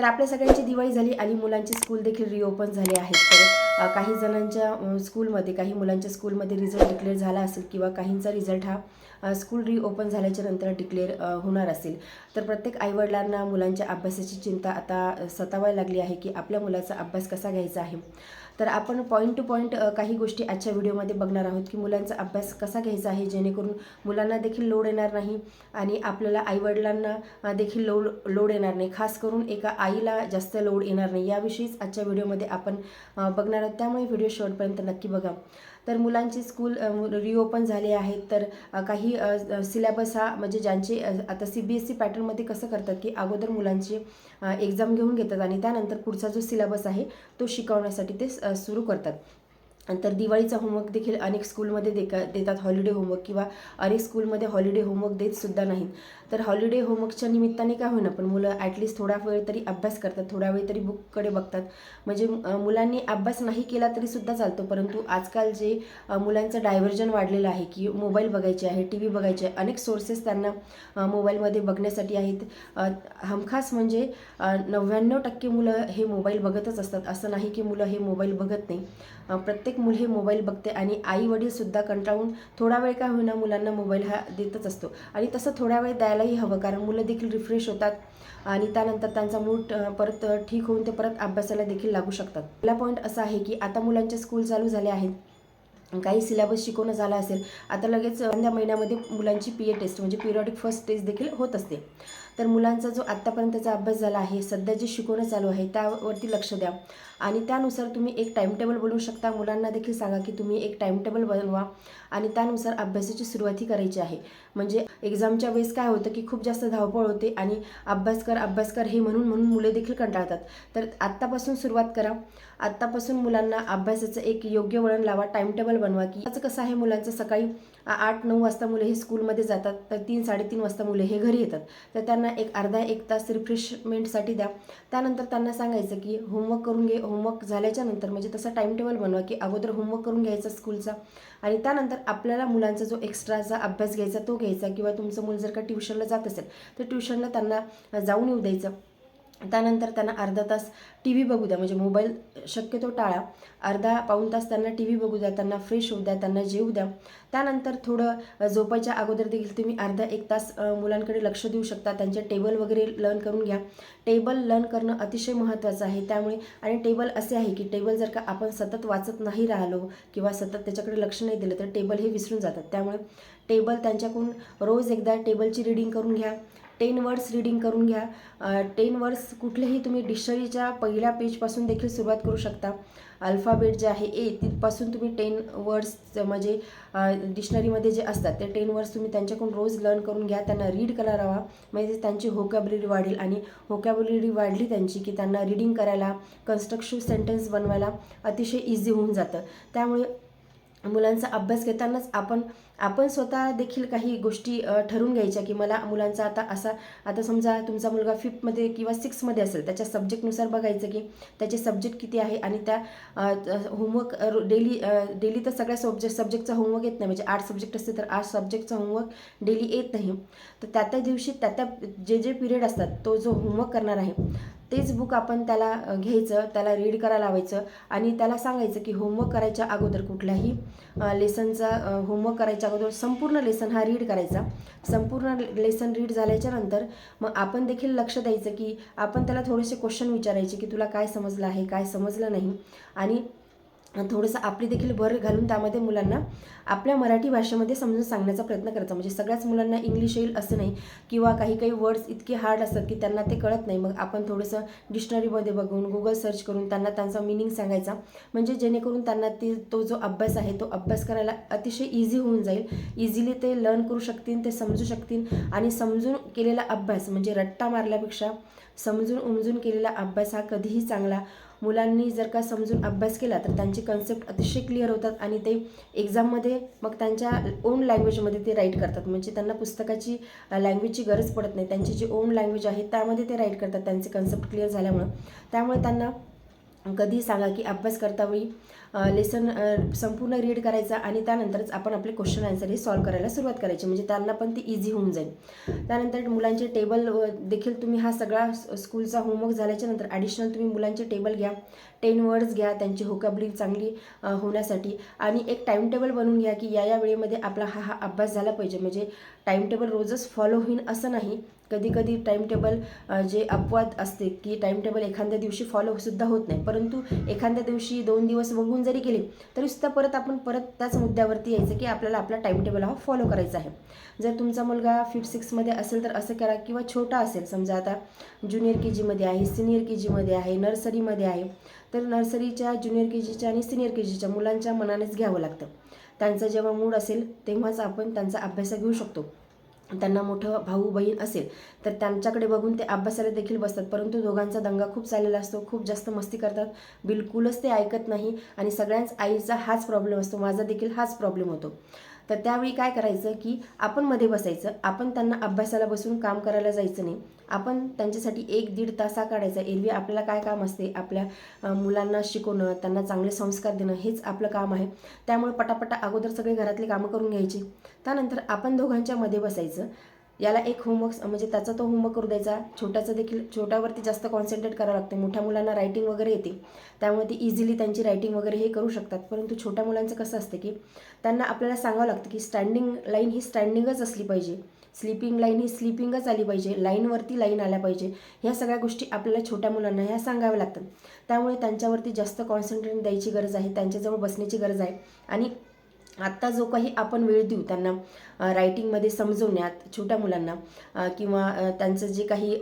तर आपल्या सगळ्यांची दिवाळी झाली आणि मुलांचे स्कूल देखील रिओपन झाले आहेत तर काही जणांच्या स्कूलमध्ये काही मुलांच्या स्कूलमध्ये रिझल्ट डिक्लेअर झाला असेल किंवा काहींचा रिझल्ट हा स्कूल रिओपन झाल्याच्यानंतर डिक्लेअर होणार असेल. तर प्रत्येक आईवडिलांना मुलांच्या अभ्यासाची चिंता आता सतावायला लागली आहे की आपल्या मुलाचा अभ्यास कसा घ्यायचा आहे? तर आपण पॉईंट टू पॉईंट काही गोष्टी आजच्या व्हिडिओमध्ये बघणार आहोत की मुलांचा अभ्यास कसा घ्यायचा आहे जेणेकरून मुलांना देखील लोड येणार नाही आणि आपल्याला आईवडिलांना देखील लोड लोड येणार नाही. खास करून एका आईला जास्त लोड येणार नाही. याविषयीच आजच्या व्हिडिओमध्ये आपण बघणार आहोत. त्यामुळे व्हिडिओ शेवटपर्यंत नक्की बघा. तर मुलांची स्कूल रिओपन झाले आहेत तर काही सिलेबस हा म्हणजे ज्यांचे आता सी बी एस सी पॅटर्नमध्ये कसं करतात की अगोदर मुलांची एक्झाम घेऊन घेतात आणि त्यानंतर पुढचा जो सिलेबस आहे तो शिकवण्यासाठी ते सुरू करतात. नंतर दिवाळीचा होमवर्क देखील अनेक स्कूलमध्ये देका देतात. हॉलिडे होमवर्क किंवा अनेक स्कूलमध्ये हॉलिडे होमवर्क देत सुद्धा नाहीत. तर हॉलिडे होमवर्कच्या निमित्ताने काय होईना पण मुलं ॲटलिस्ट थोडा वेळ तरी अभ्यास करतात थोडा वेळ तरी बुककडे बघतात. म्हणजे मुलांनी अभ्यास नाही केला तरी सुद्धा चालतो परंतु आजकाल जे मुलांचं डायव्हर्जन वाढलेलं आहे की मोबाईल बघायचे आहे टी व्ही बघायचे आहे अनेक सोर्सेस त्यांना मोबाईलमध्ये बघण्यासाठी आहेत. हमखास म्हणजे नव्याण्णव टक्के मुलं हे मोबाईल बघतच असतात. असं नाही की मुलं हे मोबाईल बघत नाही. प्रत्येक मुल हे मोबाईल बघते आणि आई वडीलसुद्धा कंटाळून थोडा वेळ काय होईना मुलांना मोबाईल हा देतच असतो. आणि तसं थोडा वेळ द्यायलाही हवं कारण मुलं देखील रिफ्रेश होतात आणि त्यानंतर त्यांचा मूड परत ठीक होऊन ते परत अभ्यासाला देखील लागू शकतात. पहिला पॉईंट असा आहे की आता मुलांचे स्कूल चालू झाले आहेत. काही सिलेबस शिकवणं झाला असेल आता लगेच त्या महिन्यामध्ये मुलांची पी ए टेस्ट म्हणजे पिरियॉडिक फर्स्ट टेस्ट देखील होत असते. तर मुलांचा जो आत्तापर्यंतचा अभ्यास झाला आहे सध्या जे शिकवणं चालू आहे त्यावरती लक्ष द्या. आणि त्यानुसार तुम्ही एक टाईमटेबल बनवू शकता. मुलांना देखील सांगा की तुम्ही एक टाईमटेबल बनवा आणि त्यानुसार अभ्यासाची सुरुवातही करायची आहे. म्हणजे एक्झामच्या वेळेस काय होतं की खूप जास्त धावपळ होते आणि अभ्यास कर अभ्यास कर हे म्हणून म्हणून मुले देखील कंटाळतात. तर आत्तापासून सुरुवात करा. आत्तापासून मुलांना अभ्यासाचं एक योग्य वळण लावा टाईमटेबल बनवा की याचं कसं आहे मुलांचं सकाळी आठ नऊ वाजता मुले हे स्कूलमध्ये जातात तर तीन साडेतीन वाजता मुले हे घरी येतात. तर त्यांना एक अर्धा एक तास रिफ्रेशमेंटसाठी द्या. त्यानंतर त्यांना सांगायचं की होमवर्क करून घे. होमवर्क झाल्याच्यानंतर म्हणजे तसा टाईम टेबल बनवा की अगोदर होमवर्क करून घ्यायचा स्कूलचा आणि त्यानंतर आपल्याला मुलांचा जो एक्स्ट्राचा अभ्यास घ्यायचा तो घ्यायचा किंवा तुमचं मूल जर का ट्युशनला जात असेल तर ट्युशनला त्यांना जाऊन येऊ द्यायचं. त्यानंतर त्यांना अर्धा तास टी व्ही बघू द्या. म्हणजे मोबाईल शक्यतो टाळा. अर्धा पाऊण तास त्यांना टी व्ही बघू द्या. त्यांना फ्रेश होऊ द्या. त्यांना जेवू द्या. त्यानंतर थोडं झोपायच्या अगोदर देखील तुम्ही अर्धा एक तास मुलांकडे लक्ष देऊ शकता. त्यांचे टेबल वगैरे लर्न करून घ्या. टेबल लर्न करणं अतिशय महत्त्वाचं आहे. त्यामुळे आणि टेबल असे आहे की टेबल जर का आपण सतत वाचत नाही राहिलो किंवा सतत त्याच्याकडे लक्ष नाही दिलं तर टेबल हे विसरून जातात. त्यामुळे टेबल त्यांच्याकडून रोज एकदा टेबलची रिडिंग करून घ्या. टेन वर्ड्स रिडिंग करून घ्या. टेन वर्ड्स कुठलेही तुम्ही डिक्शनरीच्या पहिल्या पेजपासून देखील सुरुवात करू शकता. अल्फाबेट जे आहे ए तिथपासून तुम्ही टेन वर्ड्स म्हणजे डिक्शनरीमध्ये जे असतात ते टेन वर्ड्स तुम्ही त्यांच्याकडून रोज लर्न करून घ्या. त्यांना रीड करायला हवा म्हणजे त्यांची होकॅबलरी वाढेल आणि होकॅबलरी वाढली त्यांची की त्यांना रिडिंग करायला कन्स्ट्रक्टिव्ह सेंटेन्स बनवायला अतिशय इझी होऊन जातं. त्यामुळे मुलांचा अभ्यास घेतानाच आपण आपण स्वतः देखील काही गोष्टी ठरवून घ्यायच्या की मला मुलांचा आता असा आता समजा तुमचा मुलगा फिफ्थमध्ये किंवा सिक्समध्ये असेल त्याच्या सब्जेक्टनुसार बघायचं की त्याचे सब्जेक्ट किती आहे आणि त्या होमवर्क डेली डेली तर सगळ्या सब्जेक्ट सब्जेक्टचा होमवर्क येत नाही. म्हणजे आठ सब्जेक्ट असते तर आठ सब्जेक्टचा होमवर्क डेली येत नाही. तर त्या त्या दिवशी त्या त्या जे जे पिरियड असतात तो जो होमवर्क करणार आहे तेच बुक आपण त्याला घ्यायचं त्याला रीड करायला लावायचं आणि त्याला सांगायचं की होमवर्क करायच्या अगोदर कुठल्याही लेसनचा होमवर्क करायच्या अगोदर संपूर्ण लेसन हा रीड करायचा. संपूर्ण लेसन रीड झाल्याच्यानंतर मग आपण देखील लक्ष द्यायचं की आपण त्याला थोडेसे क्वेश्चन विचारायचे की तुला काय समजलं आहे काय समजलं नाही. आणि थोडंसं आपली देखील भर घालून त्यामध्ये मुलांना आपल्या मराठी भाषेमध्ये समजून सांगण्याचा प्रयत्न करायचा. म्हणजे सगळ्याच मुलांना इंग्लिश येईल असं नाही किंवा काही काही वर्ड्स इतके हार्ड असतात की त्यांना ते कळत नाही. मग आपण थोडंसं डिक्शनरीमध्ये बघून गुगल सर्च करून त्यांना त्यांचा मिनिंग सांगायचा. म्हणजे जेणेकरून त्यांना ती तो जो अभ्यास आहे तो अभ्यास करायला अतिशय इझी होऊन जाईल. इझिली ते लर्न करू शकतील ते समजू शकतील. आणि समजून केलेला अभ्यास म्हणजे रट्टा मारल्यापेक्षा समजून उमजून केलेला अभ्यास हा कधीही चांगला मुलांनी जर का समजून अभ्यास केला तर त्यांचे कन्सेप्ट अतिशय क्लिअर होतात आणि ते एक्झाममध्ये मग त्यांच्या ओन लँग्वेजमध्ये ते राईट करतात. म्हणजे त्यांना पुस्तकाची लँग्वेजची गरज पडत नाही. त्यांची जी ओन लँग्वेज आहे त्यामध्ये ते राईट करतात त्यांचे कन्सेप्ट क्लिअर झाल्यामुळं. त्यामुळे त्यांना कधी सांगा की अभ्यास करतावेळी लेसन संपूर्ण रीड करायचा आणि त्यानंतरच आपण आपले क्वेश्चन आन्सर हे सॉल्व करायला सुरुवात करायची. म्हणजे त्यांना पण ती इझी होऊन जाईल. त्यानंतर मुलांचे टेबल देखील तुम्ही हा सगळा स्कूलचा होमवर्क झाल्याच्यानंतर ॲडिशनल तुम्ही मुलांचे टेबल घ्या. टेन वर्ड्स घ्या त्यांची होकाबली चांगली होण्यासाठी. आणि एक टाईम टेबल बनवून घ्या की या या वेळेमध्ये आपला हा हा अभ्यास झाला पाहिजे. म्हणजे टाईम टेबल रोजच फॉलो होईन असं नाही. कधी कधी जे अपवाद असते की टाईमटेबल एखाद्या दिवशी फॉलोसुद्धा होत नाही. परंतु एखाद्या दिवशी दोन दिवस बघून जरी गेले तरी सुद्धा परत आपण परत त्याच मुद्द्यावरती यायचं की आपल्याला आपला टाईमटेबल हा फॉलो करायचा आहे. जर तुमचा मुलगा फिफ्थ सिक्समध्ये असेल तर असं करा किंवा छोटा असेल समजा आता ज्युनियर के जीमध्ये आहे सिनियर के जीमध्ये आहे नर्सरीमध्ये आहे तर नर्सरीच्या ज्युनियर के जीच्या आणि सिनियर के जीच्या मुलांच्या मनानेच घ्यावं लागतं. त्यांचा जेव्हा मूड असेल तेव्हाच आपण त्यांचा अभ्यास घेऊ शकतो. त्यांना मोठं भाऊ बहीण असेल तर त्यांच्याकडे बघून ते अभ्यासाला देखील बसतात. परंतु दोघांचा दंगा खूप चाललेला असतो खूप जास्त मस्ती करतात. बिलकुलच ते ऐकत नाही आणि सगळ्यांच आईचा हाच प्रॉब्लेम असतो माझा देखील हाच प्रॉब्लेम होतो. तर त्यावेळी काय करायचं की आपण मध्ये बसायचं. आपण त्यांना अभ्यासाला बसून काम करायला जायचं नाही. आपण त्यांच्यासाठी एक दीड तासा काढायचा. एरवी आपल्याला काय काम असते? आपल्या मुलांना शिकवणं त्यांना चांगले संस्कार देणं हेच आपलं काम आहे. त्यामुळे पटापटा अगोदर सगळे घरातले कामं करून घ्यायची. त्यानंतर आपण दोघांच्या मध्ये बसायचं. याला एक होमवर्क म्हणजे त्याचा तो होमवर्क करू द्यायचा. छोट्याचा देखील छोट्यावरती जास्त कॉन्सन्ट्रेट करावं लागतं. मोठ्या मुलांना रायटिंग वगैरे येते. त्यामुळे ती इझिली त्यांची रायटिंग वगैरे हे करू शकतात. परंतु छोट्या मुलांचं कसं असतं की त्यांना आपल्याला सांगावं लागतं की स्टँडिंग लाईन ही स्टँडिंगच असली पाहिजे. स्लिपिंग लाईन ही स्लिपिंगच आली पाहिजे. लाईनवरती लाईन आल्या पाहिजे. ह्या सगळ्या गोष्टी आपल्याला छोट्या मुलांना ह्या सांगाव्या लागतात. त्यामुळे त्यांच्यावरती जास्त कॉन्सन्ट्रेट द्यायची गरज आहे. त्यांच्याजवळ बसण्याची गरज आहे. आणि आत्ता जो काही आपण वेळ देऊ त्यांना रायटिंगमध्ये समजवण्यात छोट्या मुलांना किंवा त्यांचं जे काही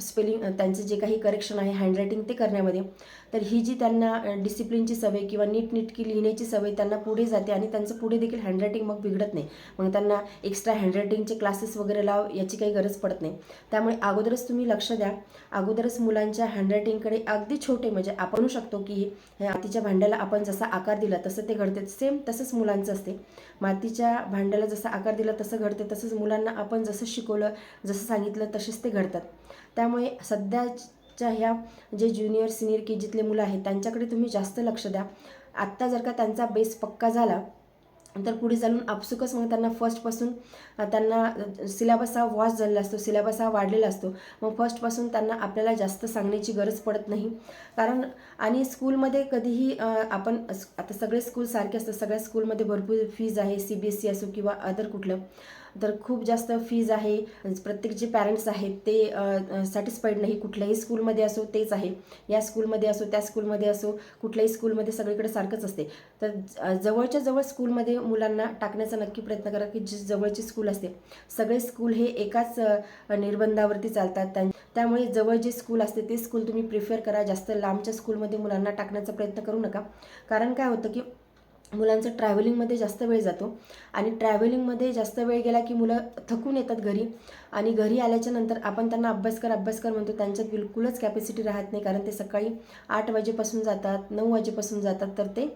स्पेलिंग त्यांचं जे काही करेक्शन आहे हँडरायटिंग ते करण्यामध्ये तर ही जी त्यांना डिसिप्लिनची सवय किंवा नीटनीटकी लिहिण्याची सवय त्यांना पुढे जाते आणि त्यांचं पुढे देखील हँडरायटिंग मग बिघडत नाही. मग त्यांना एक्स्ट्रा हँडरायटिंगचे क्लासेस वगैरे लाव याची काही गरज पडत नाही. त्यामुळे अगोदरच तुम्ही लक्ष द्या. अगोदरच मुलांच्या हँडरायटिंगकडे अगदी छोटे म्हणजे आपण शकतो की हे मातीच्या भांड्याला आपण जसा आकार दिला तसं ते घडते. सेम तसंच मुलांचं असते. मातीच्या भांड्याला जसा आकार दिला तसं घडते तसंच मुलांना आपण जसं शिकवलं जसं सांगितलं तसेच ते घडतात. त्यामुळे सध्याच्या ह्या जे ज्युनियर सिनियर के जीतले मुलं आहेत त्यांच्याकडे तुम्ही जास्त लक्ष द्या. आत्ता जर का त्यांचा बेस पक्का झाला तर पुढे चालून आपसुकच मग त्यांना फर्स्टपासून त्यांना सिलेबस हा वॉच झालेला असतो सिलेबस हा वाढलेला असतो. मग फर्स्टपासून त्यांना आपल्याला जास्त सांगण्याची गरज पडत नाही. कारण आणि स्कूलमध्ये कधीही आपण आता सगळे स्कूल सारखे असतात सगळ्या स्कूलमध्ये भरपूर फीज आहे सी बी एस सी असो किंवा अदर कुठलं. तर खूप जास्त फीज आहे. प्रत्येक जे पॅरेंट्स आहेत ते सॅटिस्फाईड नाही कुठल्याही स्कूलमध्ये असो तेच आहे. या स्कूलमध्ये असो त्या स्कूलमध्ये असो कुठल्याही स्कूलमध्ये सगळीकडे सारखंच असते. तर जवळच्या जवळ स्कूलमध्ये मुलांना टाकण्याचा नक्की प्रयत्न करा की जी जवळची स्कूल असते. सगळे स्कूल हे एकाच निर्बंधावरती चालतात. त्यां त्यामुळे जवळ जे स्कूल असते ते स्कूल तुम्ही प्रिफर करा. जास्त लांबच्या स्कूलमध्ये मुलांना टाकण्याचा प्रयत्न करू नका. कारण काय होतं की मुलांचं ट्रॅव्हलिंगमध्ये जास्त वेळ जातो. आणि ट्रॅव्हलिंगमध्ये जास्त वेळ गेला की मुलं थकून येतात घरी. आणि घरी आल्याच्यानंतर आपण त्यांना अभ्यास कर अभ्यास कर म्हणतो. त्यांच्यात बिलकुलच कॅपॅसिटी राहत नाही. कारण ते सकाळी आठ वाजेपासून जातात नऊ वाजेपासून जातात. तर ते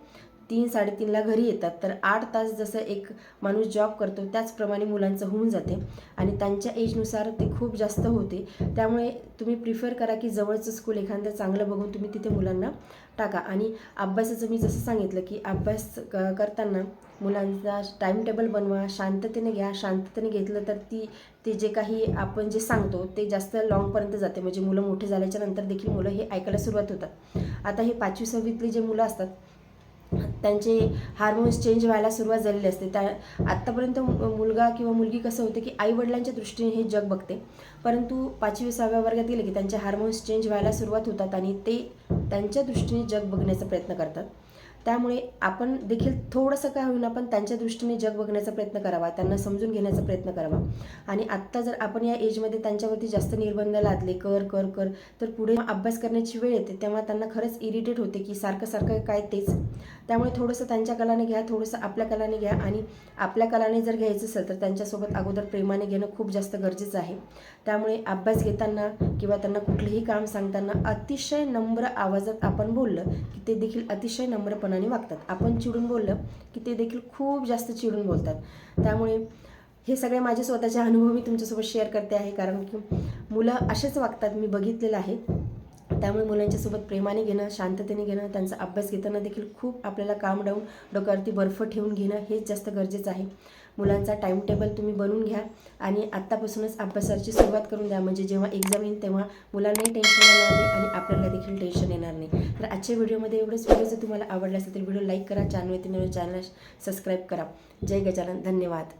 तीन साडेतीनला घरी येतात. तर आठ तास जसं एक माणूस जॉब करतो त्याचप्रमाणे मुलांचं होऊन जाते. आणि त्यांच्या एजनुसार ते खूप जास्त होते. त्यामुळे तुम्ही प्रिफर करा की जवळचं स्कूल एखादं चांगलं बघून तुम्ही तिथे मुलांना टाका. आणि अभ्यासाचं मी जसं सांगितलं की अभ्यास क करताना मुलांचा टाईम टेबल बनवा शांततेने घ्या. शांततेने घेतलं तर ती ते जे काही आपण जे सांगतो ते जास्त लॉंगपर्यंत जाते. म्हणजे मुलं मोठे झाल्याच्यानंतर देखील मुलं हे ऐकायला सुरुवात होतात. आता हे पाचवी सहावीतले जे मुलं असतात त्यांचे हार्मोन्स चेंज व्हायला सुरुवात झालेली असते. त्या आत्तापर्यंत मु- मुलगा किंवा मुलगी कसं होतं की आईवडिलांच्या दृष्टीने हे जग बघते. परंतु पाचवी सहाव्या वर्गात गेले की त्यांचे हार्मोन्स चेंज व्हायला सुरुवात होतात आणि ते त्यांच्या दृष्टीने जग बघण्याचा प्रयत्न करतात. त्यामुळे आपण देखील थोडंसं काय होईल आपण त्यांच्या दृष्टीने जग बघण्याचा प्रयत्न करावा त्यांना समजून घेण्याचा प्रयत्न करावा. आणि आत्ता जर आपण या एजमध्ये त्यांच्यावरती जास्त निर्बंध लादले कर कर कर तर पुढे अभ्यास करण्याची वेळ येते तेव्हा त्यांना खरंच इरिटेट होते की सारखं सारखं काय तेच. त्यामुळे थोडंसं त्यांच्या कलाने घ्या थोडंसं आपल्या कलाने घ्या आणि आपल्या कलाने जर घ्यायचं असेल तर त्यांच्यासोबत अगोदर प्रेमाने घेणं खूप जास्त गरजेचं आहे. त्यामुळे अभ्यास घेताना किंवा त्यांना कुठलंही काम सांगताना अतिशय नम्र आवाजात आपण बोललं की ते देखील अतिशय नम्रपणा मनाने वागतात. आपण चिडून बोललं की ते देखील खूप जास्त चिडून बोलतात. त्यामुळे हे सगळे माझे स्वतःचे अनुभव मी तुमच्यासोबत शेअर करते आहे. कारण की मुलं असेच वागतात. मी बघितलेलं आहे. त्यामुळे मुलांच्यासोबत प्रेमाने घेणं शांततेने घेणं त्यांचा अभ्यास घेताना देखील खूप आपल्याला काम डाऊन डोक्यावरती बर्फ ठेवून घेणं हेच जास्त गरजेचं आहे. मुलांचा टाईम टेबल तुम्ही बनवून घ्या आणि आत्तापासूनच अभ्यासाची सुरुवात करून द्या. म्हणजे जेव्हा एक्झाम येईल तेव्हा मुलांनाही टेन्शन येणार नाही आणि आपल्याला देखील टेन्शन येणार नाही. तर आजच्या व्हिडिओमध्ये एवढंच. व्हिडिओ जर तुम्हाला आवडला असेल तर व्हिडिओ लाईक करा. चॅनल चॅनल सबस्क्राईब करा. जय गजानन. धन्यवाद.